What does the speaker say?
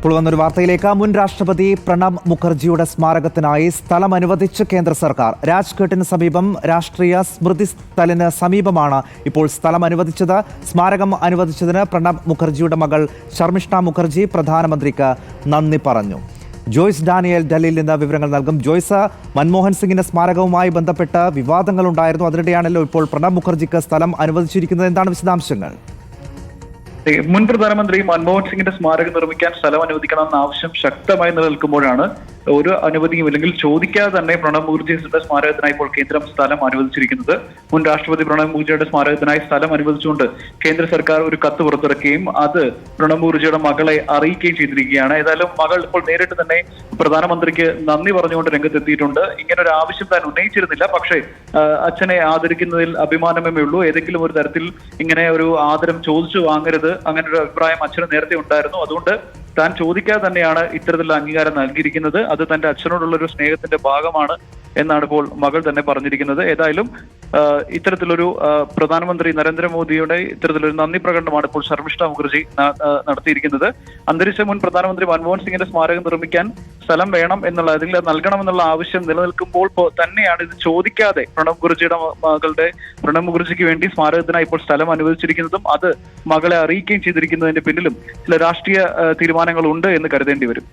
ഇപ്പോൾ വന്നൊരു വാർത്തയിലേക്ക്. മുൻ രാഷ്ട്രപതി പ്രണബ് മുഖർജിയുടെ സ്മാരകത്തിനായി സ്ഥലം അനുവദിച്ച് കേന്ദ്ര സർക്കാർ. രാജ്ഘട്ടിന് സമീപം രാഷ്ട്രീയ സ്മൃതി സ്ഥലിന് സമീപമാണ് ഇപ്പോൾ സ്ഥലം അനുവദിച്ചത്. സ്മാരകം അനുവദിച്ചതിന് പ്രണബ് മുഖർജിയുടെ മകൾ ശർമിഷ്ഠ മുഖർജി പ്രധാനമന്ത്രിക്ക് നന്ദി പറഞ്ഞു. ജോയ്സ് ഡാനിയൽ ഡൽഹിയിൽ നിന്ന് വിവരങ്ങൾ നൽകും. ജോയ്സ് മൻമോഹൻ സിംഗിന്റെ സ്മാരകവുമായി ബന്ധപ്പെട്ട് വിവാദങ്ങൾ ഉണ്ടായിരുന്നു അതിനിടെയാണല്ലോ ഇപ്പോൾ പ്രണബ് മുഖർജിക്ക് സ്ഥലം അനുവദിച്ചിരിക്കുന്നത്. എന്താണ് വിശദാംശങ്ങൾ? മുൻ പ്രധാനമന്ത്രി മൻമോഹൻ സിംഗിന്റെ സ്മാരകം നിർമ്മിക്കാൻ സ്ഥലം അനുവദിക്കണമെന്ന ആവശ്യം ശക്തമായി നിലനിൽക്കുമ്പോഴാണ് ഒരു അനുമതിയും ഇല്ലെങ്കിൽ ചോദിക്കാതെ തന്നെ പ്രണബ് മുഖർജിയുടെ സ്മാരകത്തിനായി ഇപ്പോൾ കേന്ദ്രം സ്ഥലം അനുവദിച്ചിരിക്കുന്നത്. മുൻ രാഷ്ട്രപതി പ്രണബ് മുഖർജിയുടെ സ്മാരകത്തിനായി സ്ഥലം അനുവദിച്ചുകൊണ്ട് കേന്ദ്ര സർക്കാർ ഒരു കത്ത് പുറത്തിറക്കുകയും അത് പ്രണബ് മുഖർജിയുടെ മകളെ അറിയിക്കുകയും ചെയ്തിരിക്കുകയാണ്. ഏതായാലും മകൾ ഇപ്പോൾ നേരിട്ട് തന്നെ പ്രധാനമന്ത്രിക്ക് നന്ദി പറഞ്ഞുകൊണ്ട് രംഗത്തെത്തിയിട്ടുണ്ട്. ഇങ്ങനെ ഒരു ആവശ്യം താൻ ഉന്നയിച്ചിരുന്നില്ല. പക്ഷേ അച്ഛനെ ആദരിക്കുന്നതിൽ അഭിമാനമേ ഉള്ളൂ. ഏതെങ്കിലും ഒരു തരത്തിൽ ഇങ്ങനെ ഒരു ആദരം ചോദിച്ചു വാങ്ങരുത് അങ്ങനെ ഒരു അഭിപ്രായം അച്ഛന് നേരത്തെ ഉണ്ടായിരുന്നു. അതുകൊണ്ട് താൻ ചോദിക്കാതെ തന്നെയാണ് ഇത്തരത്തിലുള്ള അംഗീകാരം നൽകിയിരിക്കുന്നത്. അത് തന്റെ അച്ഛനോടുള്ള ഒരു സ്നേഹത്തിന്റെ ഭാഗമാണ് എന്നാണ് ഇപ്പോൾ മകൾ തന്നെ പറഞ്ഞിരിക്കുന്നത്. ഏതായാലും ഇത്തരത്തിലൊരു പ്രധാനമന്ത്രി നരേന്ദ്രമോദിയുടെ ഇത്തരത്തിലൊരു നന്ദി പ്രകടനമാണ് ഇപ്പോൾ ശർമിഷ്ഠ മുഖർജി നടത്തിയിരിക്കുന്നത്. അന്തരിച്ച മുൻ പ്രധാനമന്ത്രി മൻമോഹൻ സിംഗിന്റെ സ്മാരകം നിർമ്മിക്കാൻ സ്ഥലം വേണം എന്നുള്ള അതിൽ നൽകണം നൽകണമെന്നുള്ള ആവശ്യം നിലനിൽക്കുമ്പോൾ തന്നെയാണ് ഇത് ചോദിക്കാതെ പ്രണബ് മുഖർജിയുടെ മകളുടെ പ്രണബ് മുഖർജിക്ക് വേണ്ടി സ്മാരകത്തിനായി ഇപ്പോൾ സ്ഥലം അനുവദിച്ചിരിക്കുന്നതും അത് മകളെ അറിയിക്കുകയും ചെയ്തിരിക്കുന്നതിന്റെ പിന്നിലും ചില രാഷ്ട്രീയ തീരുമാനങ്ങളുണ്ട് എന്ന് കരുതേണ്ടി വരും.